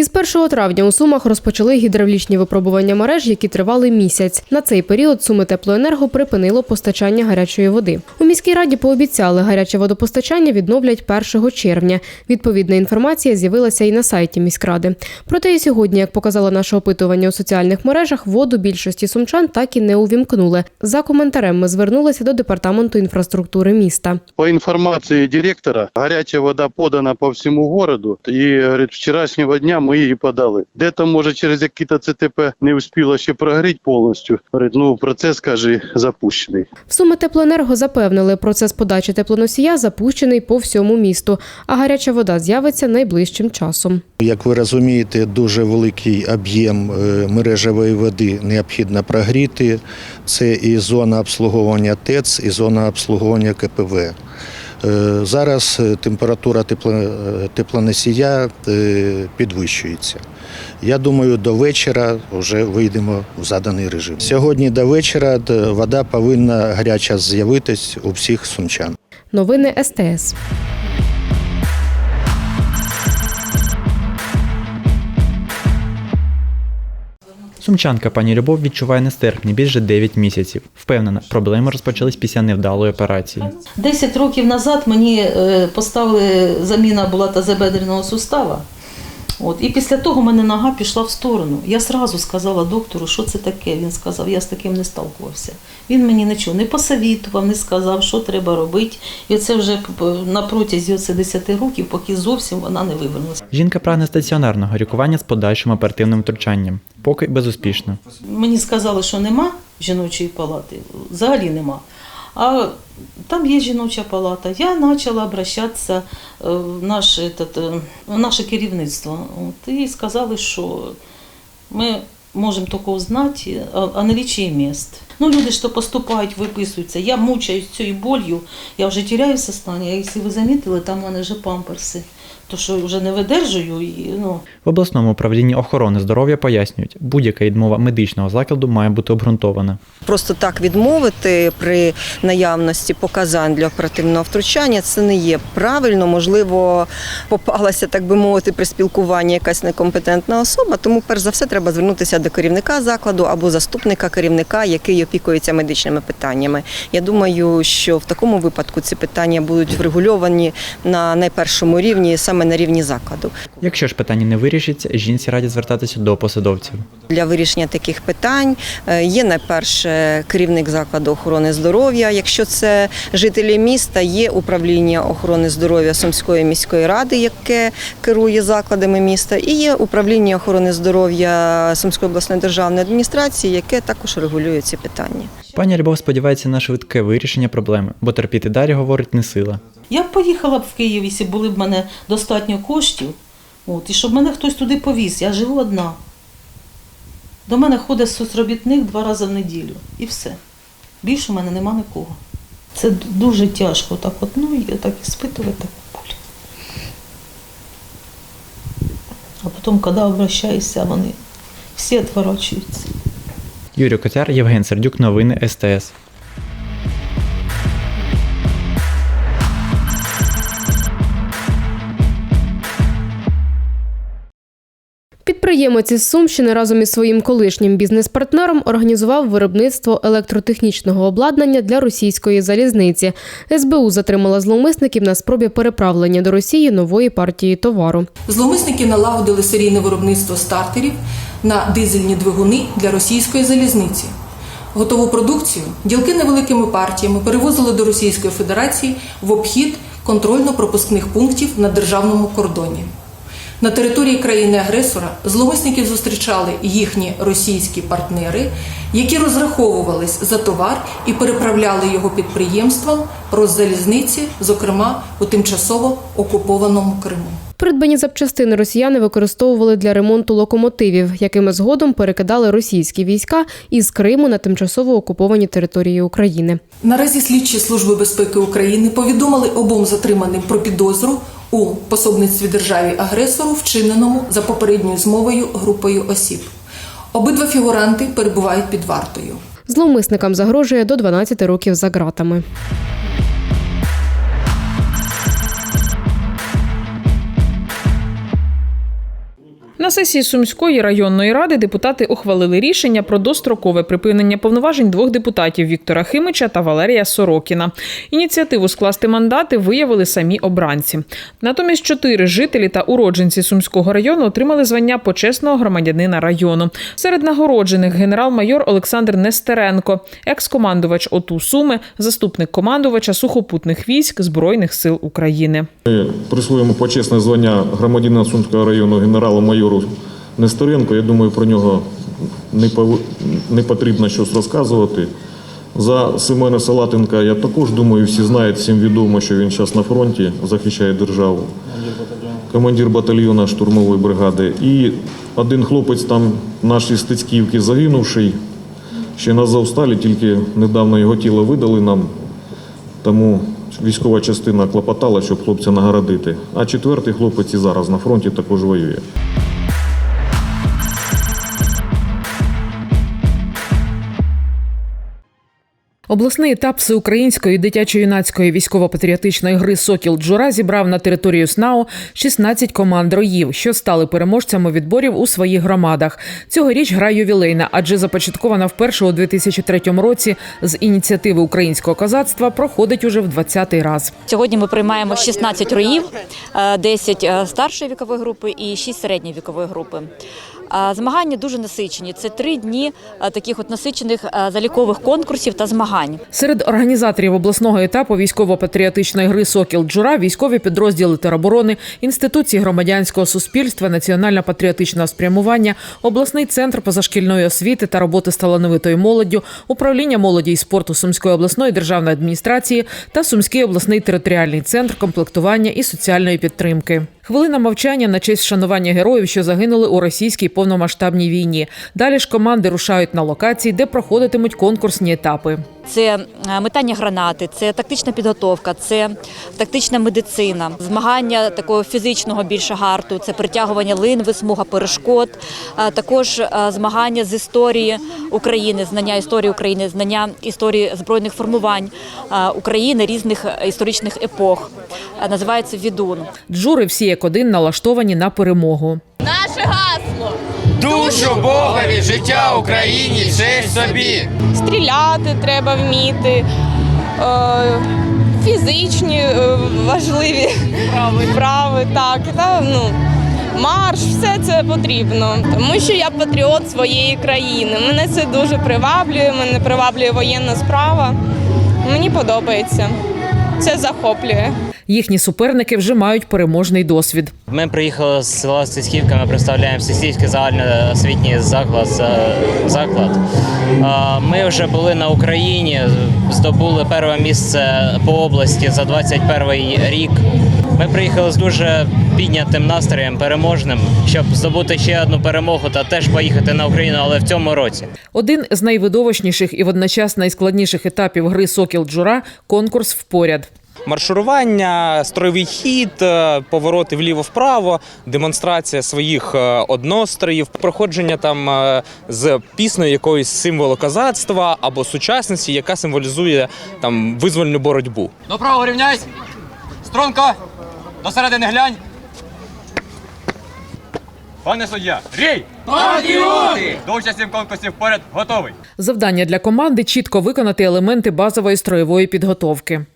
Із 1 травня у Сумах розпочали гідравлічні випробування мереж, які тривали місяць. На цей період Суми Теплоенерго припинило постачання гарячої води. У міській раді пообіцяли, гаряче водопостачання відновлять 1 червня. Відповідна інформація з'явилася і на сайті міськради. Проте і сьогодні, як показало наше опитування у соціальних мережах, воду більшості сумчан так і не увімкнули. За коментарем ми звернулися до департаменту інфраструктури міста. По информации директора, горячая вода подана по всему городу. И, говорит, вчерашнего дня мы її подали. Де-то, може, через якісь ЦТП не успіло ще прогріти повністю. Говорить, ну, процес, каже, запущений. В Суми Теплоенерго запевнили, процес подачі теплоносія запущений по всьому місту, а гаряча вода з'явиться найближчим часом. Як ви розумієте, дуже великий об'єм е, мережевої води необхідно прогріти. Це і зона обслуговування ТЕЦ, і зона обслуговування КПВ. Е, Зараз е, температура е, теплоносія підвищується. Я думаю, до вечора вже вийдемо в заданий режим. Сьогодні до вечора вода повинна гаряча з'явитись у всіх сумчан. Новини СТС. Сумчанка пані Любов відчуває нестерпні більше 9 місяців. Впевнена, проблеми розпочались після невдалої операції. 10 років назад мені е, поставили заміна була тазобедреного сустава. От, і після того мене нога пішла в сторону. Я сразу сказала доктору, що це таке. Він сказав, я з таким не сталкувався. Він мені нічого не посовітував, не сказав, що треба робити. І це вже на протязі оце 10 років, поки зовсім вона не вивернулася. Жінка прагне стаціонарного лікування з подальшим оперативним втручанням, поки безуспішно. Мені сказали, що нема жіночої палати, взагалі нема. А там є жіноча палата. Я почала обращатися е, в наше, этот, е, в наше керівництво. От, і сказали, що ми можемо тільки знати о, о наличии міст. Ну, люди, що поступають, виписуються. Я мучаюсь цією болью, я вже теряю состояние. Якщо ви замітили, там в мене вже памперси. То що вже не видержую, і, ну, В обласному управлінні охорони здоров'я пояснюють, будь-яка відмова медичного закладу має бути обґрунтована. Просто так відмовити при наявності показань для оперативного втручання це не є правильно. Можливо, попалася, так би мовити, при спілкуванні якась некомпетентна особа. Тому, перш за все, треба звернутися до керівника закладу або заступника керівника, який опікується медичними питаннями. Я думаю, що в такому випадку ці питання будуть врегульовані на найпершому рівні, саме на рівні закладу. Якщо ж питання не вирішиться, жінці радять звертатися до посадовців. Для вирішення таких питань е, є найперше керівник закладу охорони здоров'я. Якщо це жителі міста, є управління охорони здоров'я Сумської міської ради, яке керує закладами міста, і є управління охорони здоров'я Сумської обласної державної адміністрації, яке також регулює ці питання. Пані Любов сподівається на швидке вирішення проблеми, бо терпіти далі говорить не сила. Я б поїхала б в Київ, якщо були б в мене достатньо коштів, от, і щоб мене хтось туди повіз. Я живу одна. До мене ходить соцробітник два рази в неділю. І все. Більше в мене нема нікого. Це дуже тяжко так от, ну, і так іспитувати таку боль. А потім, коли обращаєшся, вони всі відворачуються. Юрій Котяр, Євген Сердюк, новини СТС. Підприємець із Сумщини разом із своїм колишнім бізнес-партнером організував виробництво електротехнічного обладнання для російської залізниці. СБУ затримала зловмисників на спробі переправлення до Росії нової партії товару. Зловмисники налагодили серійне виробництво стартерів на дизельні двигуни для російської залізниці. Готову продукцію ділки невеликими партіями перевозили до Російської Федерації в обхід контрольно-пропускних пунктів на державному кордоні. На території країни-агресора зловисників зустрічали їхні російські партнери, які розраховувались за товар і переправляли його підприємствам Роззалізниці, зокрема у тимчасово окупованому Криму. Придбані запчастини росіяни використовували для ремонту локомотивів, якими згодом перекидали російські війська із Криму на тимчасово окуповані території України. Наразі слідчі служби безпеки України повідомили обом затриманим про підозру у пособництві державі агресору, вчиненому за попередньою змовою групою осіб. Обидва фігуранти перебувають під вартою. Зловмисникам загрожує до 12 років за ґратами. На сесії Сумської районної ради депутати ухвалили рішення про дострокове припинення повноважень двох депутатів Віктора Химича та Валерія Сорокіна. Ініціативу скласти мандати виявили самі обранці. Натомість чотири жителі та уродженці Сумського району отримали звання почесного громадянина району. Серед нагороджених генерал-майор Олександр Нестеренко, екс-командувач ОТУ Суми, заступник командувача сухопутних військ Збройних сил України. Присвоїмо почесне звання громадянина Сумського району генералу-майору Нестеренко. Я думаю, про нього не, потрібно щось розказувати. За Семена Салатенка я також думаю, всі знають, всім відомо, що він зараз на фронті захищає державу. Командир батальйону штурмової бригади. І один хлопець там, наш із Стецьківки, загинувший, ще на Завсталі, тільки недавно його тіло видали нам. Тому військова частина клопотала, щоб хлопця нагородити. А четвертий хлопець і зараз на фронті також воює. Обласний етап всеукраїнської дитячо-юнацької військово-патріотичної гри Сокіл Джура зібрав на територію СНАУ 16 команд роїв, що стали переможцями відборів у своїх громадах. Цьогоріч гра ювілейна, адже започаткована вперше у 2003 році з ініціативи українського козацтва проходить уже в 20-й раз. Сьогодні ми приймаємо 16 роїв, е, 10 е, старшої вікової групи і 6 середньої вікової групи. Змагання дуже насичені. Це три дні е, таких от насичених е, залікових конкурсів та змагань. Серед організаторів обласного етапу військово-патріотичної гри Сокіл Джура військові підрозділи тероборони, інституції громадянського суспільства, національно-патріотичного спрямування, обласний центр позашкільної освіти та роботи з талановитою молоддю, управління молоді і спорту Сумської обласної державної адміністрації та Сумський обласний територіальний центр комплектування і соціальної підтримки. Хвилина мовчання на честь вшанування героїв, що загинули у російській повномасштабній війні. Далі ж команди рушають на локації, де проходитимуть конкурсні етапи. Це е, метання гранати, це тактична підготовка, це тактична медицина, змагання такого фізичного більше гарту, це притягування линви, смуга перешкод, а також е, змагання з історії України, знання історії України, знання історії збройних формувань е, України різних історичних епох. Називається відун. Джури всі як один налаштовані на перемогу. Наше гасло Душу Богові, життя Україні, честь собі. стріляти треба вміти, е, фізичні е, важливі вправи, так, та, ну, марш, все це потрібно. Тому що я патріот своєї країни. Мене це дуже приваблює, мене приваблює воєнна справа. Мені подобається. Це захоплює. Їхні суперники вже мають переможний досвід. Ми приїхали з села Стецьківка, ми представляємо Стецьківський загальноосвітній заклад. е, заклад. Ми вже були на Україні, здобули перше місце по області за 21 рік. Ми приїхали з дуже піднятим настроєм, переможним, щоб здобути ще одну перемогу та теж поїхати на Україну, але в цьому році. Один з найвидовищніших і водночас найскладніших етапів гри Сокіл Джура конкурс впоряд. Маршурування, строєвий хід, е, повороти вліво-вправо, демонстрація своїх е, одностроїв, проходження там е, з піснею якоїсь символу козацтва або сучасності, яка символізує там визвольну боротьбу. До правого рівняйсь! Струнко! До середини глянь! Пане суддя, рій! Патріоти! До участі в конкурсі вперед готовий! Завдання для команди чітко виконати елементи базової строєвої підготовки.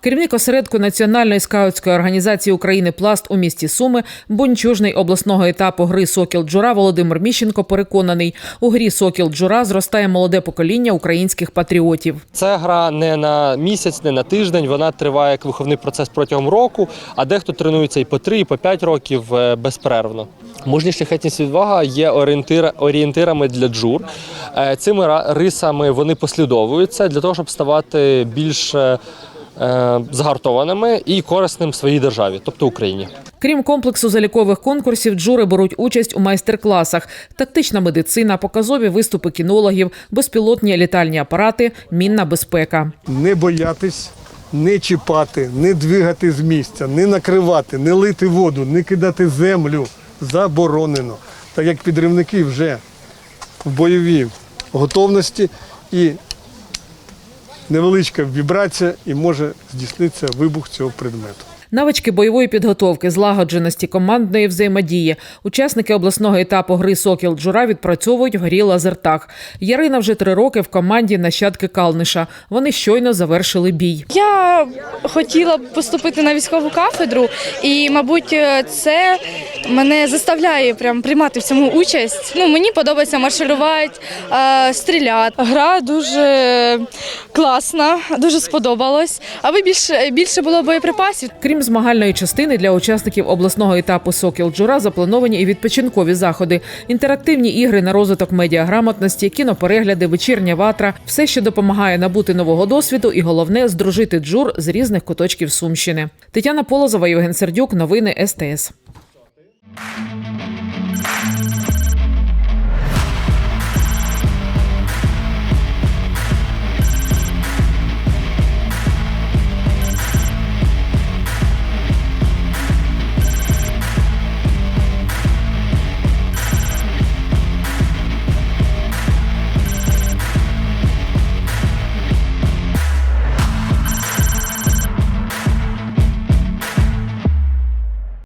Керівник осередку Національної скаутської організації України Пласт у місті Суми, бунчужний обласного етапу гри Сокіл Джура Володимир Міщенко переконаний, у грі Сокіл Джура зростає молоде покоління українських патріотів. Це гра не на місяць, не на тиждень. Вона триває як виховний процес протягом року, а дехто тренується і по три, і по п'ять років е, безперервно. Мужність шляхетність відвага є орієнтира, орієнтирами для джур. Е, Цими рисами вони послідовуються для того, щоб ставати більш е, згартованими і корисним своїй державі, тобто Україні. Крім комплексу залікових конкурсів, джури беруть участь у майстер-класах: тактична медицина, показові виступи кінологів, безпілотні літальні апарати, мінна безпека. не боятись, не чіпати, не двигати з місця, не накривати, не лити воду, не кидати землю заборонено. Так як підривники вже в бойовій готовності і невеличка вібрація і може здійснитися вибух цього предмету. Навички бойової підготовки, злагодженості, командної взаємодії. Учасники обласного етапу гри Сокіл Джура відпрацьовують в грі Лазертаг. Ярина вже три роки в команді нащадки Калниша. Вони щойно завершили бій. Я хотіла б поступити на військову кафедру, і, мабуть, це мене заставляє прям приймати в цьому участь. Ну, мені подобається маршалювати, е, стріляти. Гра дуже класна, дуже сподобалась. Аби більше, більше було боєприпасів. Крім змагальної частини для учасників обласного етапу Сокіл Джура заплановані і відпочинкові заходи, інтерактивні ігри на розвиток медіаграмотності, кіноперегляди, вечірня ватра все, що допомагає набути нового досвіду, і головне здружити джур з різних куточків Сумщини. Тетяна Полозова, Євген Сердюк, новини СТС.